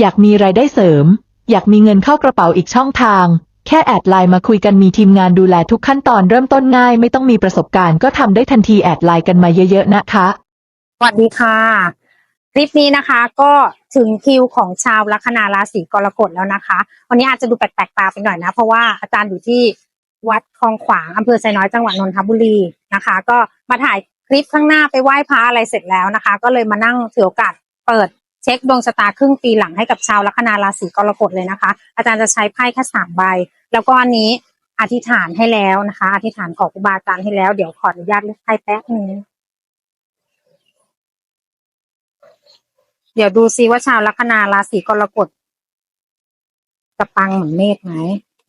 อยากมีรายได้เสริม อยากมีเงินเข้ากระเป๋าอีกช่องทาง แค่แอดไลน์มาคุยกันมีทีมงานดูแลทุกขั้นตอนเริ่มต้นง่าย ไม่ต้องมีประสบการณ์ก็ทำได้ทันทีแอดไลน์กันมาเยอะๆนะคะ สวัสดีค่ะ คลิปนี้นะคะก็ถึงคิวของชาวลัคนาราศีกรกฎแล้วนะคะ วันนี้อาจจะดูแปลกๆตาไปหน่อยนะ เพราะว่าอาจารย์อยู่ที่วัดคลองขวางอำเภอไซน้อยจังหวัดนนทบุรีนะคะ ก็มาถ่ายคลิปข้างหน้าไปไหว้พระอะไรเสร็จแล้วนะคะ ก็เลยมานั่งถือโอกาสเปิด เช็คดวงชะตาครึ่งปีหลังให้กับชาวลัคนาราศีกรกฎเลยนะคะ อาจารย์จะใช้ไพ่แค่สามใบ แล้วก็อันนี้อธิษฐานให้แล้วนะคะ อธิษฐานขอครูบาอาจารย์ให้แล้ว เดี๋ยวขออนุญาตเลือกไพ่แป๊บนึงเดี๋ยวดูซิว่าชาวลัคนาราศีกรกฎจะปังเหมือนเมษไหม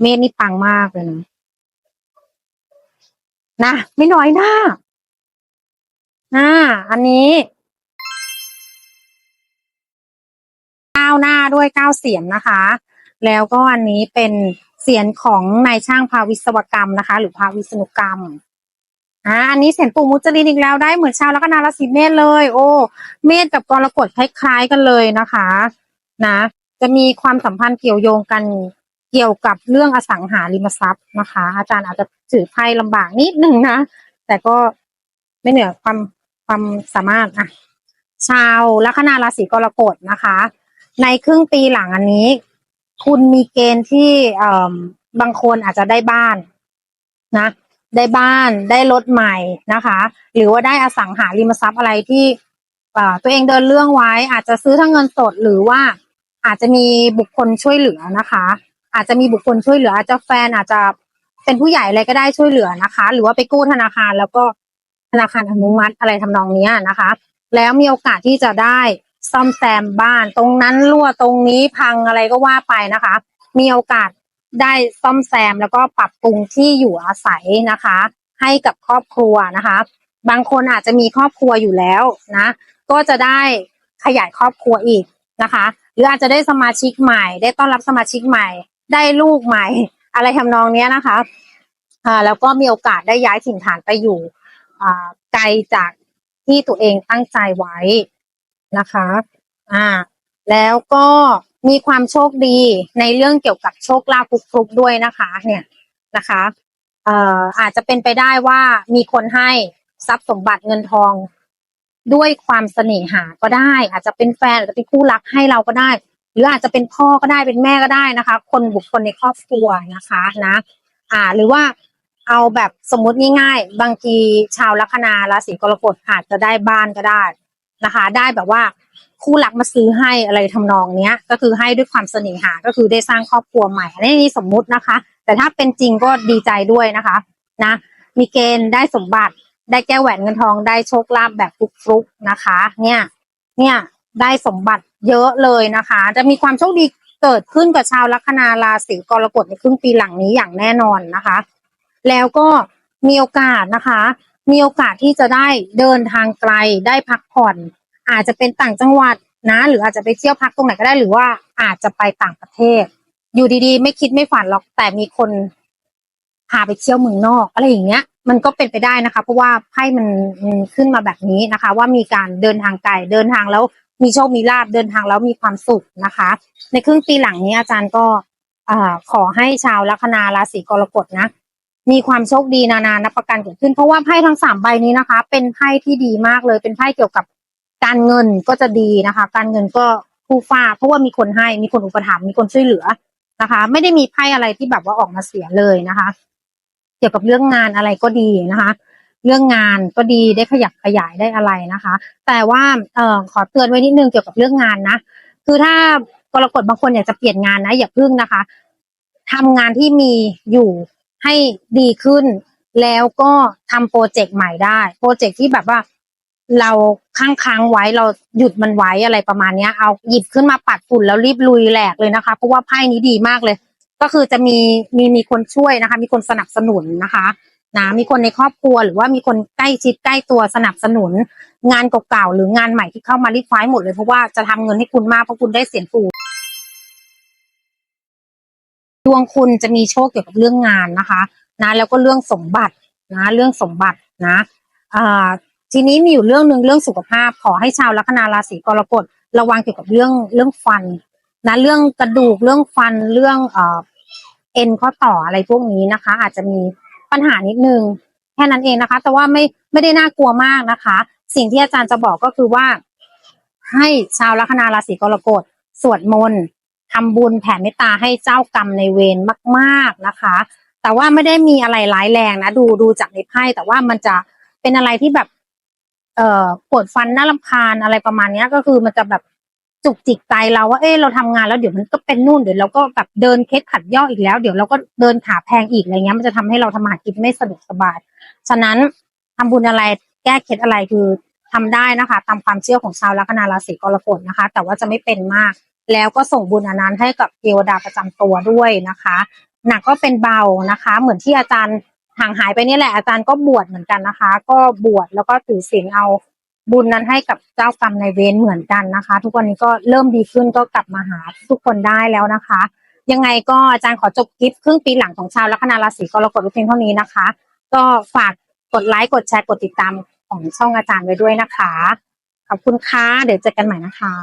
เมษนี่ปังมากเลยนะ นะ ไม่น้อยหน้า อ่า อันนี้ หน้าด้วยก้าวเสียงนะคะ แล้วก็อันนี้เป็นเสียงของนายช่างภาวิศวกรรมนะคะ หรือภาวิศนุกรรมอ่าอันนี้เสียงปู่มุจลินอีกแล้วได้เหมือนชาวลัคนาราศีเมษเลย โอ้ เมษกับกรกฎคล้ายๆกันเลยนะคะ นะ จะมีความสัมพันธ์เกี่ยวโยงกันเกี่ยวกับเรื่องอสังหาริมทรัพย์นะคะ อาจารย์อาจจะถือไพ่ลำบากนิดนึงนะ แต่ก็ไม่เหนือความความสามารถอะชาวลัคนาราศีกรกฎนะคะ ในครึ่งปีหลังอันนี้ คุณมีเกณฑ์ที่เอ่อบางคนอาจจะได้บ้านนะ ได้บ้านได้รถใหม่นะคะ หรือว่าได้อสังหาริมทรัพย์อะไรที่ตัวเองเดินเรื่องไว้ อาจจะซื้อทั้งเงินสดหรือว่าอาจจะมีบุคคลช่วยเหลือนะคะ อาจจะมีบุคคลช่วยเหลือ อาจจะแฟนอาจจะเป็นผู้ใหญ่อะไรก็ได้ช่วยเหลือนะคะ หรือว่าไปกู้ธนาคารแล้วก็ธนาคารอนุมัติอะไรทำนองนี้นะคะ แล้วมีโอกาสที่จะได้ ซ่อมแซมบ้าน ตรงนั้นรั่วตรงนี้พังอะไรก็ว่าไปนะคะ มีโอกาสได้ซ่อมแซมแล้วก็ปรับปรุงที่อยู่อาศัยนะคะ ให้กับครอบครัวนะคะ บางคนอาจจะมีครอบครัวอยู่แล้วนะ ก็จะได้ขยายครอบครัวอีกนะคะ หรืออาจจะได้สมาชิกใหม่ ได้ต้อนรับสมาชิกใหม่ ได้ลูกใหม่ อะไรทำนองเนี้ยนะคะอ่าแล้วก็มีโอกาสได้ย้ายถิ่นฐานไปอยู่อ่าไกลจากที่ตัวเองตั้งใจไว้ นะคะ อ่า แล้วก็มีความโชคดีในเรื่องเกี่ยวกับโชคลาภฟลุกๆด้วยนะคะ เนี่ยนะคะ เอ่ออาจจะเป็นไปได้ว่ามีคนให้ทรัพย์สมบัติเงินทอง ด้วยความเสน่หาก็ได้ อาจจะเป็นแฟนอาจจะเป็นคู่รักให้เราก็ได้ หรืออาจจะเป็นพ่อก็ได้เป็นแม่ก็ได้นะคะ คนบุคคลในครอบครัวนะคะนะ อ่า หรือว่าเอาแบบสมมติง่ายๆ บางทีชาวลัคนาราศีกรกฎอาจจะได้บ้านก็ได้ นะคะ ได้แบบว่าคู่รักมาซื้อให้อะไรทำนองเนี้ย ก็คือให้ด้วยความเสน่หาก็คือได้สร้างครอบครัวใหม่อันนี้สมมุตินะคะ แต่ถ้าเป็นจริงก็ดีใจด้วยนะคะ นะ มีเกณฑ์ได้สมบัติ ได้แก้แหวนเงินทองได้โชคลาภแบบฟลุกๆนะคะ เนี่ย เนี่ยได้สมบัติเยอะเลยนะคะ จะมีความโชคดีเกิดขึ้นกับชาวลัคนาราศีกรกฎในครึ่งปีหลังนี้อย่างแน่นอนนะคะ แล้วก็มีโอกาสนะคะ มีโอกาสที่จะได้เดินทางไกลได้พักผ่อน อาจจะเป็นต่างจังหวัดนะ หรืออาจจะไปเที่ยวพักตรงไหนก็ได้หรือว่าอาจจะไปต่างประเทศ อยู่ดีๆ ไม่คิดไม่ฝันหรอกแต่มีคนพาไปเที่ยวเมืองนอกอะไรอย่างเงี้ย มันก็เป็นไปได้นะคะ เพราะว่าไพ่มันขึ้นมาแบบนี้นะคะ ว่ามีการเดินทางไกลเดินทางแล้วมีโชคมีลาบเดินทางแล้วมีความสุขนะคะ ในครึ่งปีหลังนี้อาจารย์ก็อขอให้ชาวลัคนาราศีกรกฎนะ มีความโชคดีนานานับประกันเกิดขึ้น เพราะว่าไพ่ทั้งสามใบนี้นะคะ เป็นไพ่ที่ดีมากเลย เป็นไพ่เกี่ยวกับการเงินก็จะดีนะคะ การเงินก็คู่ฟ้า เพราะว่ามีคนให้มีคนอุปถัมภ์มีคนช่วยเหลือนะคะ ไม่ได้มีไพ่อะไรที่แบบว่าออกมาเสียเลยนะคะ เกี่ยวกับเรื่องงานอะไรก็ดีนะคะ เรื่องงานก็ดีได้ขยับขยายได้อะไรนะคะ แต่ว่าเอ่อขอเตือนไว้นิดนึงเกี่ยวกับเรื่องงานนะคือถ้ากรกฎบางคนอยากจะเปลี่ยนงานนะอย่าพึ่งนะคะทำงานที่มีอยู่ ให้ดีขึ้น แล้วก็ทำโปรเจกต์ใหม่ได้ โปรเจกต์ที่แบบว่าเราค้างค้างๆไว้เราหยุดมันไว้อะไรประมาณนี้เอาหยิบขึ้นมาปัดฝุ่นแล้วรีบลุยแหลกเลยนะคะ เพราะว่าไพ่นี้ดีมากเลย ก็คือจะมีมีมีคนช่วยนะคะ มีคนสนับสนุนนะคะนะมีคนในครอบครัวหรือว่ามีคนใกล้ชิดใกล้ตัวสนับสนุน งานเก่าๆหรืองานใหม่ที่เข้ามารีดไฟหมดเลยเพราะว่าจะทำเงินให้คุณมากเพราะคุณได้เสียงปู ดวงคุณจะมีโชคเกี่ยวกับเรื่องงานนะคะนะแล้วก็เรื่องสมบัตินะเรื่องสมบัตินะอ่าทีนี้มีอยู่เรื่องหนึ่งเรื่องสุขภาพ ขอให้ชาวลัคนาราศีกรกฎระวังเกี่ยวกับเรื่องเรื่องฟันนะเรื่องกระดูกเรื่องฟันเรื่องเอ่อเอ็นข้อต่ออะไรพวกนี้นะคะ อาจจะมีปัญหานิดนึงแค่นั้นเองนะคะ แต่ว่าไม่ไม่ได้น่ากลัวมากนะคะ สิ่งที่อาจารย์จะบอกก็คือว่า ให้ชาวลัคนาราศีกรกฎสวดมนต์ ทำบุญแผ่เมตตาให้เจ้ากรรมในเวรมากๆนะคะ แต่ว่าไม่ได้มีอะไรร้ายแรงนะดูดูจากในไพ่แต่ว่ามันจะเป็นอะไรที่แบบ เอ่อปวดฟันน่ารำคาญอะไรประมาณนี้ก็คือมันจะแบบจุกจิกใจเราว่าเอ้เราทำงานแล้วเดี๋ยวมันก็เป็นนู่นเดี๋ยวเราก็แบบเดินเคสขัดย่ออีกแล้ว เดี๋ยวเราก็เดินขาแพงอีกอะไรเงี้ยมันจะทำให้เราทำหากินไม่สะดวกสบาย ฉะนั้นทำบุญอะไรแก้เคล็ดอะไรคือทำได้นะคะ ตามความเชื่อของชาวลัคนาราศีกรกฎนะคะ แต่ว่าจะไม่เป็นมาก แล้วก็ส่งบุญอันนั้นให้กับเทวดาประจำตัวด้วยนะคะ หนักก็เป็นเบานะคะ เหมือนที่อาจารย์ห่างหายไปนี่แหละอาจารย์ก็บวชเหมือนกันนะคะ ก็บวชแล้วก็ถือศีลเอาบุญนั้นให้กับเจ้ากรรมในเวรเหมือนกันนะคะ ทุกวันนี้ก็เริ่มดีขึ้นก็กลับมาหาทุกคนได้แล้วนะคะ ยังไงก็อาจารย์ขอจบคลิปครึ่งปีหลังของชาวลัคนาราศีกรกฎไว้เพียงเท่านี้นะคะ ก็ฝากกดไลค์กดแชร์กดติดตามของช่องอาจารย์ไว้ด้วยนะคะ ขอบคุณค่ะเดี๋ยวเจอกันใหม่นะคะ